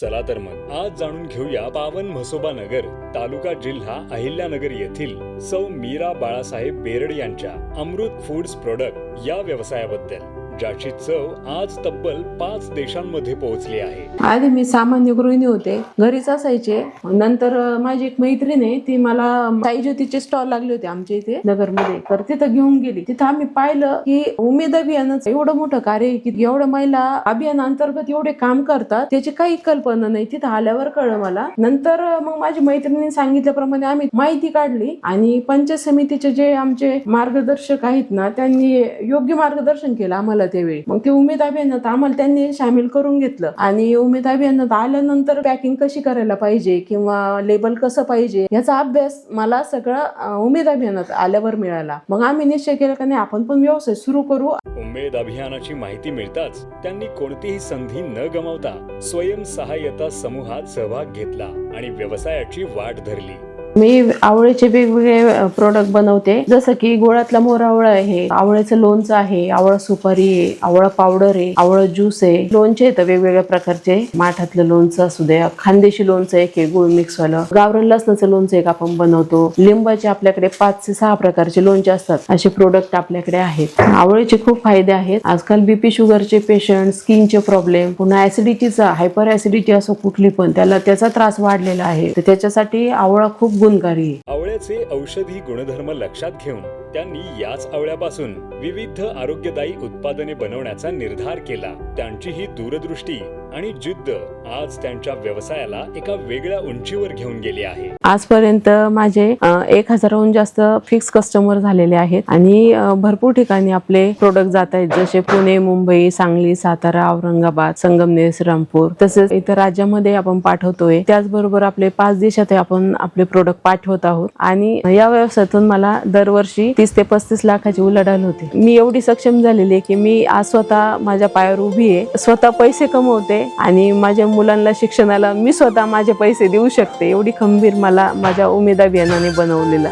चला तर मग. आज जाणून घेऊया पावन म्हसोबा नगर तालुका जिल्हा अहिल्यानगर येथील सौ मीरा बाळासाहेब बेरड यांच्या अमृत फूड्स प्रोडक्ट या व्यवसायाबद्दल. ज्याची चव आज तब्बल पाच देशांमध्ये पोहोचली आहे. आधी मी सामान्य गृहिणी होते. घरीच असायचे. नंतर माझी एक मैत्रीण आहे ती मला साई ज्योतीचे स्टॉल लागले होते आमच्या इथे नगरमध्ये. तर तिथं घेऊन गेली. तिथं आम्ही पाहिलं की उमेद अभियानाचं एवढं मोठं कार्य की एवढं महिला अभियान अंतर्गत एवढे काम करतात त्याची काही कल्पना नाही. तिथं आल्यावर कळलं मला. नंतर मग माझी मैत्रिणी सांगितल्याप्रमाणे आम्ही माहिती काढली आणि पंचायत समितीचे जे आमचे मार्गदर्शक आहेत ना त्यांनी योग्य मार्गदर्शन केलं आम्हाला त्यावेळी मग ते उमेद अभियानात आम्हाला त्यांनी सामील करून घेतलं. आणि उमेद अभियानात आल्यानंतर पॅकिंग कशी करायला पाहिजे किंवा लेबल कसं पाहिजे याचा अभ्यास मला सगळा उमेद अभियानात आल्यावर मिळाला. मग आम्ही निश्चय केला का नाही आपण पण व्यवसाय सुरू करू. उमेद अभियानाची माहिती मिळताच त्यांनी कोणतीही संधी न गमावता स्वयंसहाय्यता समूहात सहभाग घेतला आणि व्यवसायाची वाट धरली. मी आवळेचे वेगवेगळे प्रोडक्ट बनवते. जसं की गोळ्यातला मोरावळ आहे आवळ्याचं लोणचं आहे आवळा सुपारी आहे आवळा पावडर आहे आवळा ज्यूस आहे. लोणचे आहेत वेगवेगळ्या प्रकारचे. माठातलं लोणचं असू द्या खानदेशी लोणचं एक आहे गुळ मिक्स वालं गावरण लसणाचं लोणचं एक आपण बनवतो. लिंबाचे आपल्याकडे पाच ते सहा प्रकारचे लोणचे असतात. असे प्रोडक्ट आपल्याकडे आहेत. आवळेचे खूप फायदे आहेत. आजकाल बीपी शुगरचे पेशंट स्किनचे प्रॉब्लेम पुन्हा ऍसिडिटीचा हायपर ऍसिडिटी असो कुठली पण त्याला त्याचा त्रास वाढलेला आहे. तर त्याच्यासाठी आवळा खूप गुणकारी. आवळ्याचे औषधी गुणधर्म लक्षात घेऊन त्यांनी याच आवळ्यापासून विविध आरोग्यदायी उत्पादने बनवण्याचा निर्धार केला. त्यांची ही दूरदृष्टी आणि जिद्द आज त्यांच्या व्यवसायाला एका वेगळ्या उंचीवर घेऊन गेली आहे. आजपर्यंत माझे एक हजाराहून जास्त फिक्स कस्टमर झालेले आहेत आणि भरपूर ठिकाणी आपले प्रोडक्ट जात आहेत. जसे पुणे मुंबई सांगली सातारा औरंगाबाद संगमनेर श्रीरामपूर तसेच इतर राज्यामध्ये आपण पाठवतोय. त्याचबरोबर आपले पाच देशात आपण आपले प्रोडक्ट पाठवत आहोत. आणि या व्यवसायातून मला दरवर्षी तीस ते पस्तीस लाखाची उलाढाल होती. मी एवढी सक्षम झालेली आहे की मी आज स्वतः माझ्या पायावर उभी आहे. स्वतः पैसे कमवते आणि माझ्या मुलांना शिक्षणाला मी स्वतः माझे पैसे देऊ शकते एवढी खंबीर मला माझ्या उमेद अभियानाने बनवलेला